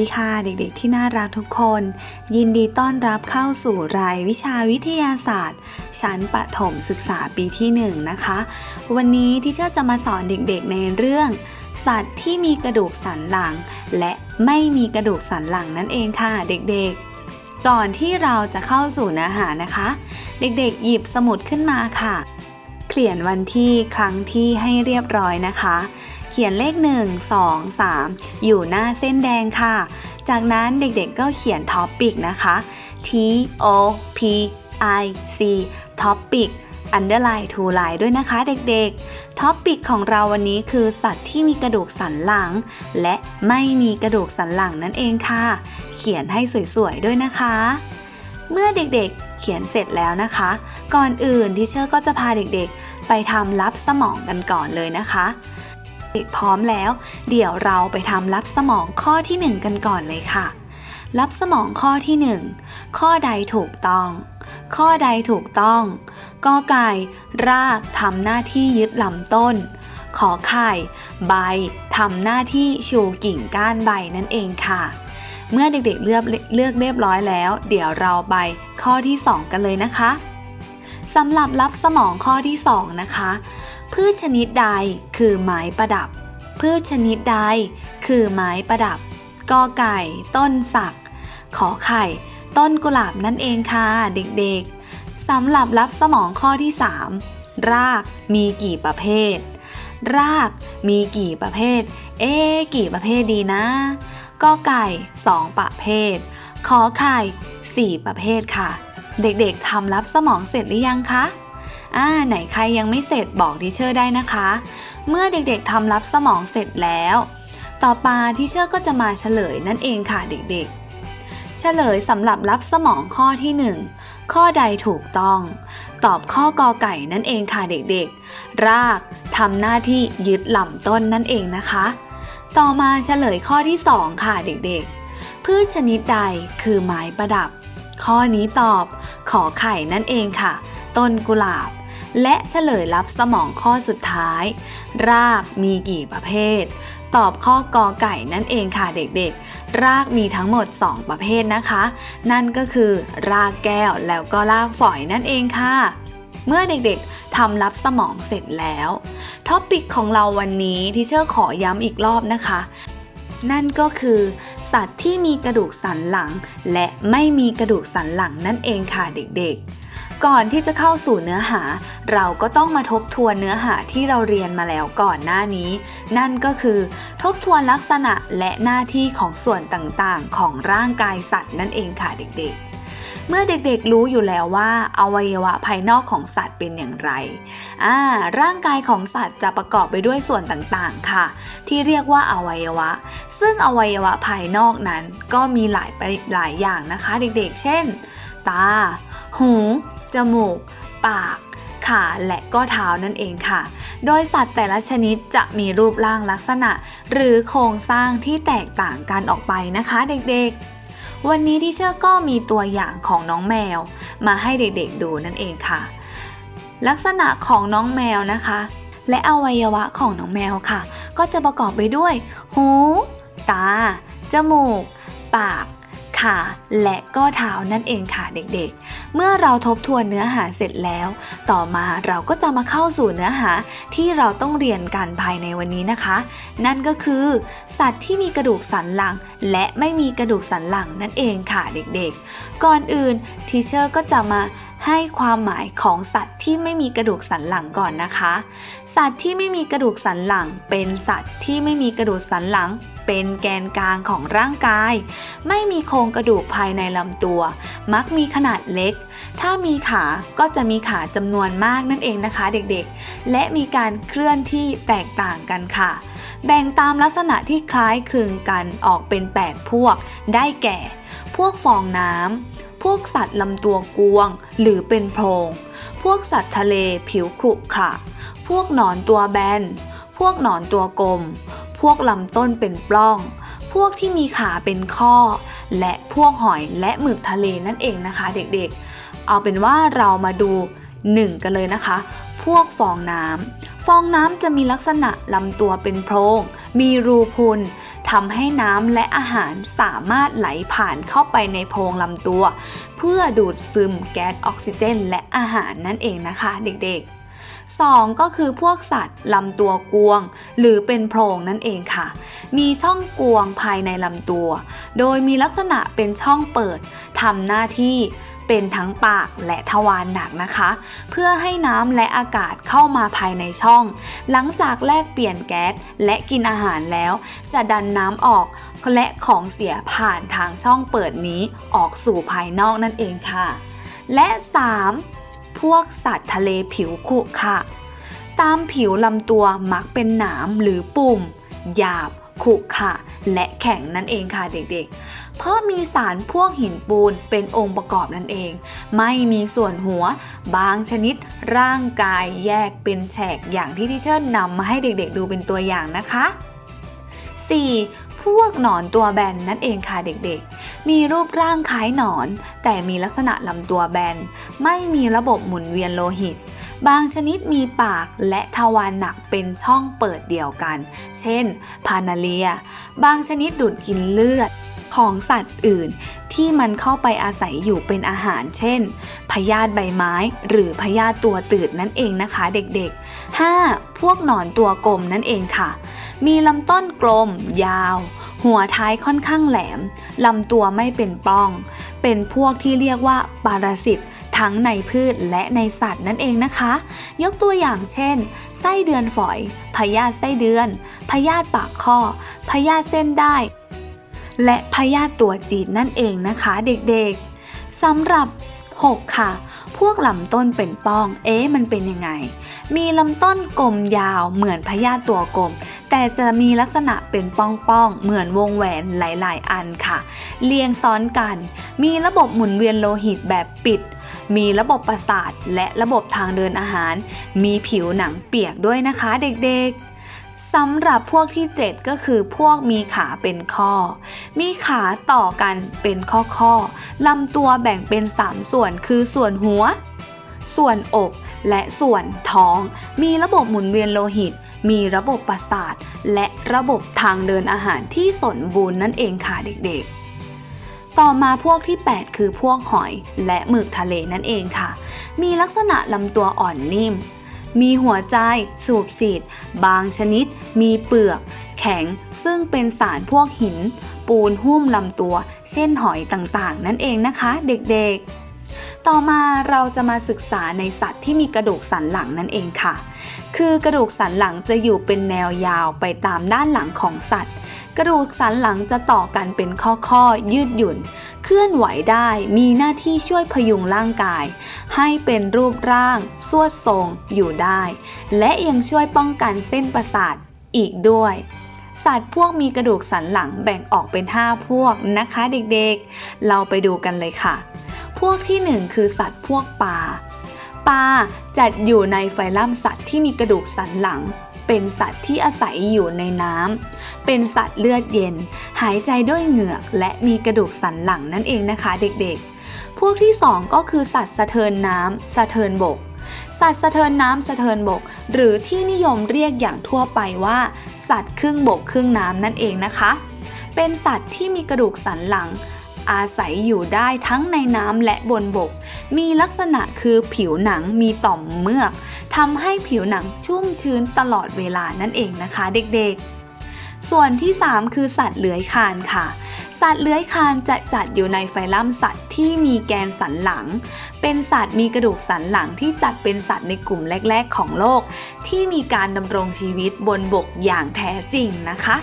ดีค่ะเด็กๆที่น่ารักทุกคน ยินดีต้อนรับเข้าสู่รายวิชาวิทยาศาสตร์ ชั้นประถมศึกษาปีที่1นะคะ วันนี้ที่เจ้าจะมาสอนเด็กๆในเรื่อง สัตว์ที่มีกระดูกสันหลัง และไม่มีกระดูกสันหลังนั่นเองค่ะเด็กๆ ก่อนที่เราจะเข้าสู่เนื้อหานะคะ เด็กๆ หยิบสมุดขึ้นมาค่ะ เขียนวันที่ครั้งที่ให้เรียบร้อยนะคะ ขียนเลข 1 2 3 อยู่หน้าเส้นแดงค่ะ จากนั้นเด็กๆก็เขียนท็อปปิกนะคะ T O P I C ท็อปปิก underline to line ด้วยนะคะเด็กๆ ท็อปปิกของเราวันนี้คือสัตว์ที่มีกระดูกสันหลัง และไม่มีกระดูกสันหลังนั่นเองค่ะ เขียนให้สวยๆด้วยนะคะ เมื่อเด็กๆเขียนเสร็จแล้วนะคะ ก่อนอื่นที่เชอร์ก็จะพาเด็กๆ ไปทำรับสมองกันก่อนเลยนะคะ พร้อมแล้ว เดี๋ยวเราไปทำรับสมองข้อที่ 1 กันก่อนเลยค่ะรับสมองข้อที่ 1 ข้อใดถูกต้อง ข้อใดถูกต้องกอไก่ รากทำหน้าที่ยึดลำต้น ขอไข่ ใบทำหน้าที่ชูกิ่งก้านใบนั่นเองค่ะ เมื่อเด็กๆเลือกเลือกเรียบร้อยแล้ว เดี๋ยวเราไปข้อที่ 2 กันเลยนะคะสำหรับรับสมองข้อที่ 2 นะคะ พืชชนิดใดคือไม้ประดับ พืชชนิดใดคือไม้ประดับกอไก่ ต้นสัก ขอไข่ ต้นกุหลาบนั่นเองค่ะ เด็กๆสำหรับรับสมองข้อที่ 3 รากมีกี่ประเภท รากมีกี่ประเภท เอ๊กี่ประเภทดีนะกอไก่ 2 ประเภท ขอไข่ 4 ประเภทค่ะ เด็กๆทำรับสมองเสร็จหรือยังคะ อ่าไหนใครยังไม่เสร็จบอกทีเชอร์ได้นะคะ เมื่อเด็กๆทำรับสมองเสร็จแล้ว ต่อมาทีเชอร์ก็จะมาเฉลยนั่นเองค่ะเด็กๆ เฉลยสำหรับรับสมองข้อที่ 1 ข้อใดถูกต้อง ตอบข้อกอไก่นั่นเองค่ะเด็กๆ รากทำหน้าที่ยึดลำต้นนั่นเองนะคะ ต่อมาเฉลยข้อที่ 2 ค่ะเด็กๆ พืชชนิดใดคือไม้ประดับ ข้อนี้ตอบขอไข่นั่นเองค่ะ ต้นกุหลาบ และเฉลยรับสมองข้อสุดท้าย รากมีกี่ประเภท ตอบข้อกอไก่นั่นเองค่ะเด็กๆ รากมีทั้งหมด 2 ประเภทนะคะ นั่นก็คือ รากแก้วแล้วก็รากฝอยนั่นเองค่ะ เมื่อเด็กๆทำรับสมองเสร็จแล้วท็อปิกของเราวันนี้ที่เชอร์ขอย้ำอีกรอบนะคะ นั่นก็คือสัตว์ที่มีกระดูกสันหลัง และไม่มีกระดูกสันหลังนั่นเองค่ะเด็กๆ ก่อนที่จะเข้าสู่เนื้อหา เราก็ต้องมาทบทวนเนื้อหาที่เราเรียนมาแล้วก่อนหน้านี้ นั่นก็คือ ทบทวนลักษณะและหน้าที่ของส่วนต่างๆ ของร่างกายสัตว์นั่นเองค่ะเด็กๆเมื่อเด็กๆรู้อยู่แล้วว่าอวัยวะภายนอกของสัตว์เป็นอย่างไร อ่า ร่างกายของสัตว์จะประกอบไปด้วยส่วนต่างๆ ค่ะ ที่เรียกว่าอวัยวะ ซึ่งอวัยวะภายนอกนั้นก็มีหลายไปหลายอย่างนะคะ เด็กๆ เช่น ตา หู จมูก ปาก ขาและก็เท้านั่นเองค่ะ โดยสัตว์แต่ละชนิดจะมีรูปร่างลักษณะ หรือโครงสร้างที่แตกต่างกันออกไปนะคะเด็กๆ วันนี้ที่เชื่อก็มีตัวอย่างของน้องแมว มาให้เด็กๆดูนั่นเองค่ะ ลักษณะของน้องแมวนะคะ และอวัยวะของน้องแมวค่ะ ก็จะประกอบไปด้วย หู ตา จมูก ปาก ขาและก็เท้านั่นเองค่ะเด็กๆ เมื่อเราทบทวนเนื้อหาเสร็จแล้ว ต่อมาเราก็จะมาเข้าสู่เนื้อหาที่เราต้องเรียนกันภายในวันนี้นะคะ นั่นก็คือ สัตว์ที่มีกระดูกสันหลัง และไม่มีกระดูกสันหลังนั่นเองค่ะเด็กๆ ก่อนอื่นทีเชอร์ก็จะมาให้ความหมายของสัตว์ที่ไม่มีกระดูกสันหลังก่อนนะคะ สัตว์ที่ไม่มีกระดูกสันหลัง เป็นสัตว์ที่ไม่มีกระดูกสันหลัง เป็นแกนกลางของร่างกาย ไม่มีโครงกระดูกภายในลำตัว มักมีขนาดเล็ก ถ้ามีขาก็จะมีขาจำนวนมากนั่นเองนะคะเด็กๆ และมีการเคลื่อนที่แตกต่างกันค่ะ แบ่งตามลักษณะที่คล้ายคลึงกันออกเป็น 8 พวก ได้แก่ พวกฟองน้ำพวกสัตว์ลำตัวกวง หรือเป็นโพรงพวกสัตว์ทะเลผิวขรุขระ พวกหนอนตัวแบน พวกหนอนตัวกลม พวกลำต้นเป็นปล้อง พวกที่มีขาเป็นข้อ และพวกหอยและหมึกทะเลนั่นเองนะคะ เด็กๆ เอาเป็นว่าเรามาดู 1 กันเลยนะคะ พวกฟองน้ำ ฟองน้ำจะมีลักษณะลำตัวเป็นโพรง มีรูพุนทำให้น้ำและอาหารสามารถไหลผ่านเข้าไปในโพรงลำตัว เพื่อดูดซึมแก๊สออกซิเจน และอาหารนั่นเองนะคะ เด็กๆ 2. ก็คือพวกสัตว์ลำตัวกวง หรือเป็นโพรงนั่นเองค่ะ มีช่องกวงภายในลำตัว โดยมีลักษณะเป็นช่องเปิดทำหน้าที่เป็นทั้งปากและทวารหนักนะคะ เพื่อให้น้ำและอากาศเข้ามาภายในช่อง หลังจากแลกเปลี่ยนแก๊สและกินอาหารแล้ว จะดันน้ำออกและของเสียผ่านทางช่องเปิดนี้ออกสู่ภายนอกนั่นเองค่ะ และ 3. พวกสัตว์ทะเลผิวขรุขระตามผิวลำตัวมักเป็นหนามหรือปุ่ม หยาบขรุขระและแข็งนั่นเองค่ะเด็กๆ เพราะมีสารพวกหินปูนเป็นองค์ประกอบนั่นเอง ไม่มีส่วนหัว บางชนิดร่างกายแยกเป็นแฉกอย่างที่ที่เชิญนำมาให้เด็กๆดูเป็นตัวอย่างนะคะ 4. พวกหนอนตัวแบนนั่นเองค่ะเด็กๆ มีรูปร่างคล้ายหนอน แต่มีลักษณะลำตัวแบน ไม่มีระบบหมุนเวียนโลหิต บางชนิดมีปากและทวารหนักเป็นช่องเปิดเดียวกัน เช่น พานาเลีย บางชนิดดูดกินเลือดของสัตว์อื่นที่มันเข้าไปอาศัยอยู่เป็นอาหาร เช่น พยาธิใบไม้ หรือพยาธิตัวตืดนั่นเองนะคะเด็กๆ 5. พวกหนอนตัวกลมนั่นเองค่ะ มีลำต้นกลม ยาว หัวท้ายค่อนข้างแหลม ลำตัวไม่เป็นป้อง เป็นพวกที่เรียกว่าปารสิตทั้งในพืชและในสัตว์นั่นเองนะคะ ยกตัวอย่างเช่น ไส้เดือนฝอย พยาธิไส้เดือน พยาธิปากข้อ พยาธิเส้นได้ และพยาธิตัวจีดนั่นเองนะคะเด็กๆสำหรับ 6 ค่ะ พวกลำต้นเป็นป้อง เอ๊ะมันเป็นยังไง มีลำต้นกลมยาวเหมือนพยาตัวกลม แต่จะมีลักษณะเป็นป้องๆ เหมือนวงแหวนหลายๆ อันค่ะ เรียงซ้อนกัน มีระบบหมุนเวียนโลหิตแบบปิด มีระบบประสาทและระบบทางเดินอาหาร มีผิวหนังเปียกด้วยนะคะเด็กๆสำหรับพวกที่ 7 ก็คือพวกมีขาเป็นข้อ มีขาต่อกันเป็นข้อข้อๆลำตัวแบ่งเป็น 3 ส่วนคือส่วนหัว ส่วนอก และส่วนท้อง มีระบบหมุนเวียนโลหิต มีระบบประสาท และระบบทางเดินอาหารที่สมบูรณ์นั่นเองค่ะเด็กๆ ต่อมาพวกที่ 8 คือพวกหอยและหมึกทะเลนั่นเองค่ะ มีลักษณะลำตัวอ่อนนิ่ม มีหัวใจสูบฉีด บางชนิด มีเปลือก แข็ง ซึ่งเป็นสารพวกหิน ปูนหุ้มลำตัว เช่นหอยต่างๆ นั่นเองนะคะ เด็กๆ ต่อมาเราจะมาศึกษาในสัตว์ที่มีกระดูกสันหลังนั่นเองค่ะ คือกระดูกสันหลังจะอยู่เป็นแนวยาวไปตามด้านหลังของสัตว์ กระดูกสันหลังจะต่อกันเป็นข้อๆยืดหยุ่น เคลื่อนไหวได้มีหน้าที่ช่วยพยุงร่างกาย ให้เป็นรูปร่างสวดทรงอยู่ได้ และยังช่วยป้องกันเส้นประสาทอีกด้วยสัตว์พวกมีกระดูกสันหลังแบ่งออกเป็น 5 พวกนะคะเด็กๆ เราไปดูกันเลยค่ะ พวกที่ 1 คือสัตว์พวกปลา ปลาจัดอยู่ในไฟลัมสัตว์ที่มีกระดูกสันหลัง เป็นสัตว์ที่อาศัยอยู่ในน้ำเป็นสัตว์เลือดเย็น หายใจด้วยเหงือก และมีกระดูกสันหลังนั่นเองนะคะ เด็กๆ พวกที่ 2 ก็คือสัตว์สะเทินน้ำสะเทินบก สัตว์สะเทินน้ำสะเทินบก หรือที่นิยมเรียกอย่างทั่วไปว่า สัตว์ครึ่งบกครึ่งน้ำนั่นเองนะคะ เป็นสัตว์ที่มีกระดูกสันหลัง อาศัยอยู่ได้ทั้งในน้ำและบนบก มีลักษณะคือผิวหนังมีต่อมเมือกทำให้ผิวหนังชุ่มชื้นตลอดเวลานั่นเองนะคะเด็กๆ ส่วนที่ 3 คือสัตว์เลื้อยคลานค่ะสัตว์เลื้อยคลานจะจัดอยู่ในไฟลัมสัตว์ที่มีแกนสันหลัง เป็นสัตว์มีกระดูกสันหลังที่จัดเป็นสัตว์ในกลุ่มแรก ๆ ของโลก ที่มีการดำรงชีวิตบนบกอย่างแท้จริงนะคะ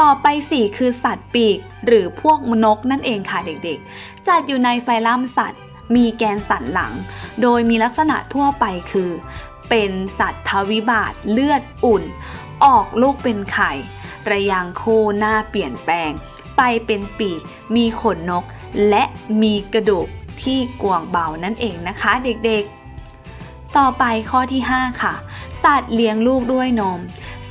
ต่อไป 4 คือสัตว์ปีก หรือพวกนกนั่นเองค่ะเด็กๆ จัดอยู่ในไฟลัมสัตว์ มีแกนสันหลัง โดยมีลักษณะทั่วไปคือ เป็นสัตว์ทวิบาตเลือดอุ่น ออกลูกเป็นไข่ ระยางคู่หน้าเปลี่ยนแปลง ไปเป็นปีก มีขนนก และมีกระดูกที่กวงเบานั่นเองนะคะเด็กๆ ต่อไปข้อที่ 5 ค่ะ สัตว์เลี้ยงลูกด้วยนม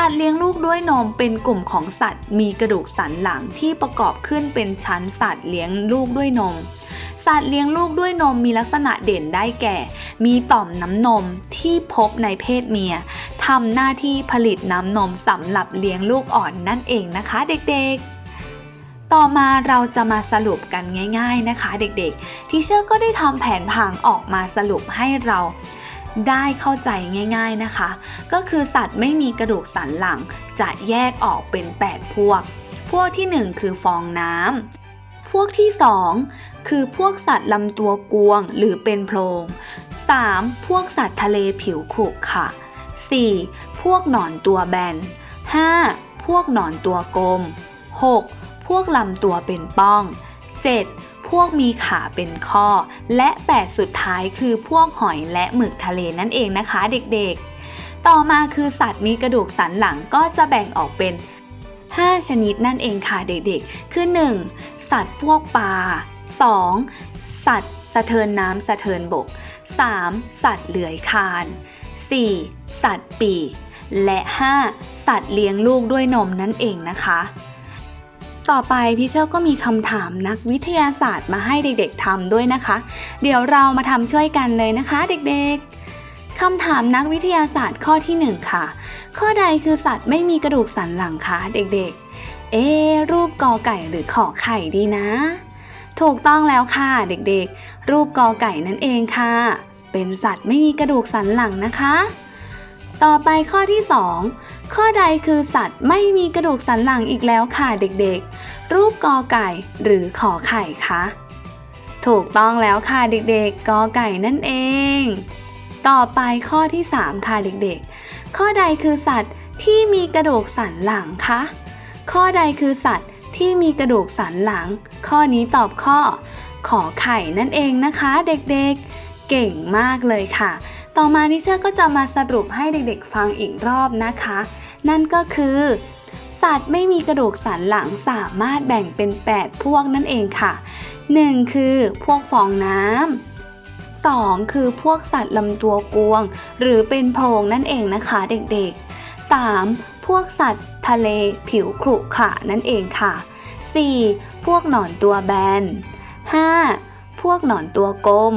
สัตว์เลี้ยงลูกด้วยนมเป็นกลุ่มของสัตว์ มีกระดูกสันหลังที่ประกอบขึ้นเป็นชั้นสัตว์เลี้ยงลูกด้วยนมสสัตว์เลี้ยงลูกด้วยนมมีลักษณะเด่นได้แก่ มีต่อมน้ำนมที่พบในเพศเมียทำหน้าที่ผลิตน้ำนมสำหรับเลี้ยงลูกอ่อนนั่นเองนะคะเด็กๆต่อมาเราจะมาสรุปกันง่าย ๆนะคะ เด็กๆ ทีเชอร์ก็ได้ทำแผนผังออกมาสรุปให้เรา ได้เข้าใจง่าย ๆนะคะ ก็คือสัตว์ไม่มีกระดูกสันหลังจะแยกออกเป็น 8 พวก พวกที่ 1 คือฟองน้ำพวกที่ 2 คือพวกสัตว์ลำตัวกวงหรือเป็นโพรง 3. พวกสัตว์ทะเลผิวขรุขระ 4. พวกหนอนตัวแบน 5. พวกหนอนตัวกลม 6. พวกลำตัวเป็นป้อง 7. พวกมีขาเป็นข้อ และ8สุดท้ายคือพวกหอยและหมึกทะเลนั่นเองนะคะเด็กๆ ต่อมาคือสัตว์มีกระดูกสันหลังก็จะแบ่งออกเป็น 5 ชนิดนั่นเองค่ะเด็กๆ คือ 1. สัตว์พวกปลา 2. สัตว์สะเทินน้ำสะเทินบก 3. สัตว์เลื้อยคลาน 4. สัตว์ปีก และ 5. สัตว์เลี้ยงลูกด้วยนมนั่นเองนะคะ ต่อไปที่เชอร์ก็มีคำถามนักวิทยาศาสตร์มาให้เด็กๆทำด้วยนะคะ เดี๋ยวเรามาทำช่วยกันเลยนะคะเด็กๆคำถามนักวิทยาศาสตร์ข้อที่ 1 ค่ะ ข้อใดคือสัตว์ไม่มีกระดูกสันหลังคะเด็กๆ เอ๊รูปกอไก่หรือขอไข่ดีนะ ถูกต้องแล้วค่ะเด็กๆ รูปกอไก่นั่นเองค่ะ เป็นสัตว์ไม่มีกระดูกสันหลังนะคะ ต่อไปข้อที่ 2 ข้อใดคือสัตว์ไม่มีกระดูกสันหลังอีกแล้วค่ะเด็กๆ รูปกอไก่หรือขอไข่คะถูกต้องแล้วค่ะเด็กๆกอไก่นั่นเอง ต่อไปข้อที่ 3 ค่ะเด็กๆ ข้อใดคือสัตว์ที่มีกระดูกสันหลังคะข้อใดคือสัตว์ที่มีกระดูกสันหลัง ข้อนี้ตอบข้อ ขอไข่นั่นเองนะคะ เด็กๆ เก่งมากเลยค่ะ ต่อมานิเชอร์ก็จะมาสรุปให้เด็กๆฟังอีกรอบนะคะ นั่นก็คือ สัตว์ไม่มีกระดูกสันหลังสามารถแบ่งเป็น 8 พวกนั่นเองค่ะ 1. คือพวกฟองน้ำ 2. คือพวกสัตว์ลำตัวกวง หรือเป็นโพรงนั่นเองนะคะเด็กๆ 3. พวกสัตว์ทะเลผิวขรุขระนั่นเองค่ะ 4. พวกหนอนตัวแบน 5. พวกหนอนตัวกลม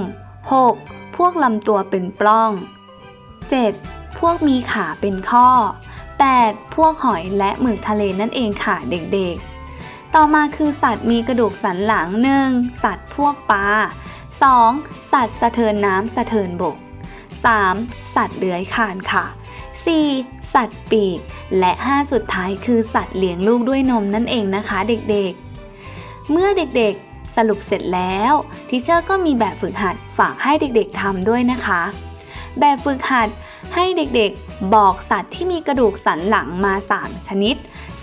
6. พวกลำตัวเป็นปล้อง 7. พวกมีขาเป็นข้อ 8. พวกหอยและหมึกทะเลนั่นเองค่ะเด็กๆ ต่อมาคือสัตว์มีกระดูกสันหลัง 1. สัตว์พวกปลา 2. สัตว์สะเทินน้ำสะเทินบก 3. สัตว์เลื้อยคลานค่ะ 4. สัตว์ปีก และ 5 สุดท้ายคือสัตว์เลี้ยงลูกด้วยนมนั่นเองนะคะ เด็กๆ เมื่อเด็กๆ สรุปเสร็จแล้วทิเชอร์ก็มีแบบฝึกหัดฝากให้เด็กๆทำด้วยนะคะ แบบฝึกหัดให้เด็กๆ บอกสัตว์ที่มีกระดูกสันหลังมา 3 ชนิด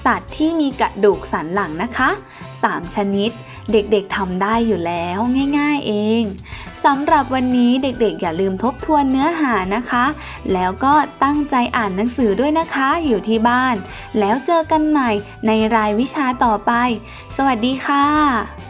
สัตว์ที่มีกระดูกสันหลังนะคะ 3 ชนิด เด็กๆทำได้อยู่แล้วง่าย ๆเองสำหรับวันนี้เด็กๆ อย่าลืมทบทวนเนื้อหานะคะ แล้วก็ตั้งใจอ่านหนังสือด้วยนะคะ อยู่ที่บ้าน แล้วเจอกันใหม่ในรายวิชาต่อไป สวัสดีค่ะ